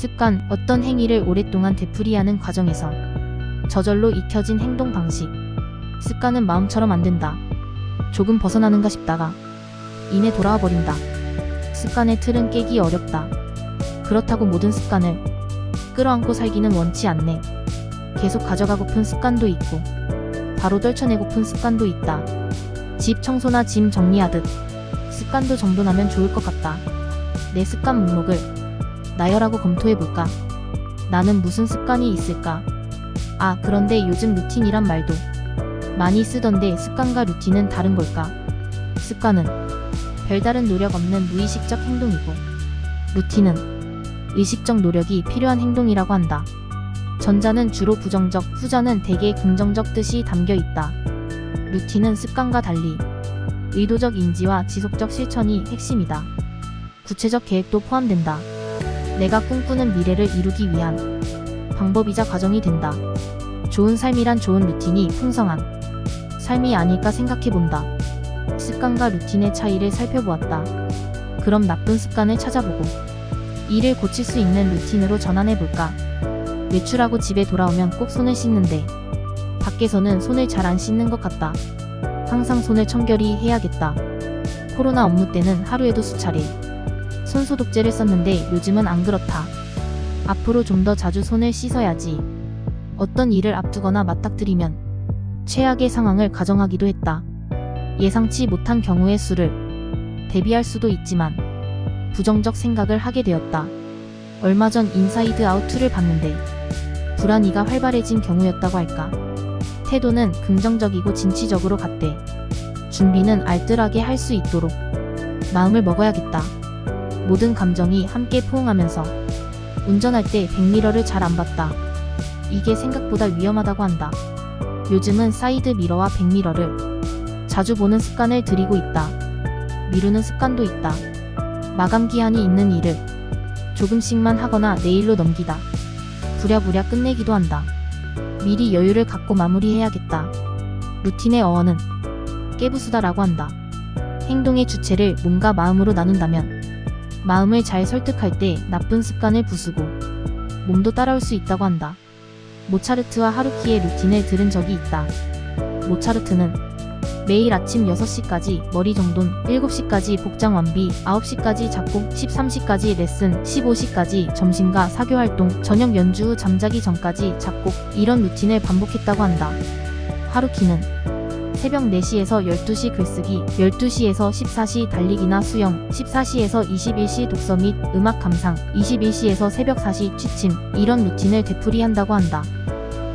습관, 어떤 행위를 오랫동안 되풀이하는 과정에서 저절로 익혀진 행동 방식. 습관은 마음처럼 안 된다. 조금 벗어나는가 싶다가 이내 돌아와 버린다. 습관의 틀은 깨기 어렵다. 그렇다고 모든 습관을 끌어안고 살기는 원치 않네. 계속 가져가고픈 습관도 있고 바로 떨쳐내고픈 습관도 있다. 집 청소나 짐 정리하듯 습관도 정돈하면 좋을 것 같다. 내 습관 목록을 나열하고 검토해볼까? 나는 무슨 습관이 있을까? 아, 그런데 요즘 루틴이란 말도 많이 쓰던데 습관과 루틴은 다른 걸까? 습관은 별다른 노력 없는 무의식적 행동이고, 루틴은 의식적 노력이 필요한 행동이라고 한다. 전자는 주로 부정적, 후자는 대개 긍정적 뜻이 담겨 있다. 루틴은 습관과 달리 의도적 인지와 지속적 실천이 핵심이다. 구체적 계획도 포함된다. 내가 꿈꾸는 미래를 이루기 위한 방법이자 과정이 된다. 좋은 삶이란 좋은 루틴이 풍성한 삶이 아닐까 생각해본다. 습관과 루틴의 차이를 살펴보았다. 그럼 나쁜 습관을 찾아보고 이를 고칠 수 있는 루틴으로 전환해볼까? 외출하고 집에 돌아오면 꼭 손을 씻는데 밖에서는 손을 잘 안 씻는 것 같다. 항상 손을 청결히 해야겠다. 코로나 업무 때는 하루에도 수차례 손소독제를 썼는데 요즘은 안 그렇다. 앞으로 좀 더 자주 손을 씻어야지. 어떤 일을 앞두거나 맞닥뜨리면 최악의 상황을 가정하기도 했다. 예상치 못한 경우의 수를 대비할 수도 있지만 부정적 생각을 하게 되었다. 얼마 전 인사이드 아웃 2를 봤는데 불안이가 활발해진 경우였다고 할까. 태도는 긍정적이고 진취적으로 갔대. 준비는 알뜰하게 할 수 있도록 마음을 먹어야겠다. 모든 감정이 함께 포옹하면서 운전할 때 백미러를 잘 안 봤다. 이게 생각보다 위험하다고 한다. 요즘은 사이드 미러와 백미러를 자주 보는 습관을 들이고 있다. 미루는 습관도 있다. 마감 기한이 있는 일을 조금씩만 하거나 내일로 넘기다. 부랴부랴 끝내기도 한다. 미리 여유를 갖고 마무리해야겠다. 루틴의 어원은 깨부수다라고 한다. 행동의 주체를 몸과 마음으로 나눈다면 마음을 잘 설득할 때 나쁜 습관을 부수고 몸도 따라올 수 있다고 한다. 모차르트와 하루키의 루틴을 들은 적이 있다. 모차르트는 매일 아침 6시까지 머리 정돈, 7시까지 복장 완비, 9시까지 작곡, 13시까지 레슨, 15시까지 점심과 사교 활동, 저녁 연주 후 잠자기 전까지 작곡, 이런 루틴을 반복했다고 한다. 하루키는 새벽 4시에서 12시 글쓰기, 12시에서 14시 달리기나 수영, 14시에서 21시 독서 및 음악 감상, 21시에서 새벽 4시 취침, 이런 루틴을 되풀이한다고 한다.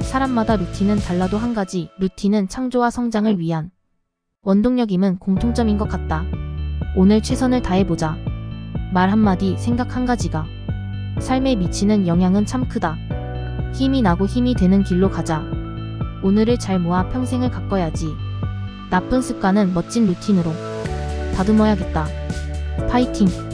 사람마다 루틴은 달라도 한 가지, 루틴은 창조와 성장을 위한 원동력임은 공통점인 것 같다. 오늘 최선을 다해보자. 말 한마디, 생각 한 가지가 삶에 미치는 영향은 참 크다. 힘이 나고 힘이 되는 길로 가자. 오늘을 잘 모아 평생을 가꿔야지. 나쁜 습관은 멋진 루틴으로 다듬어야겠다. 파이팅!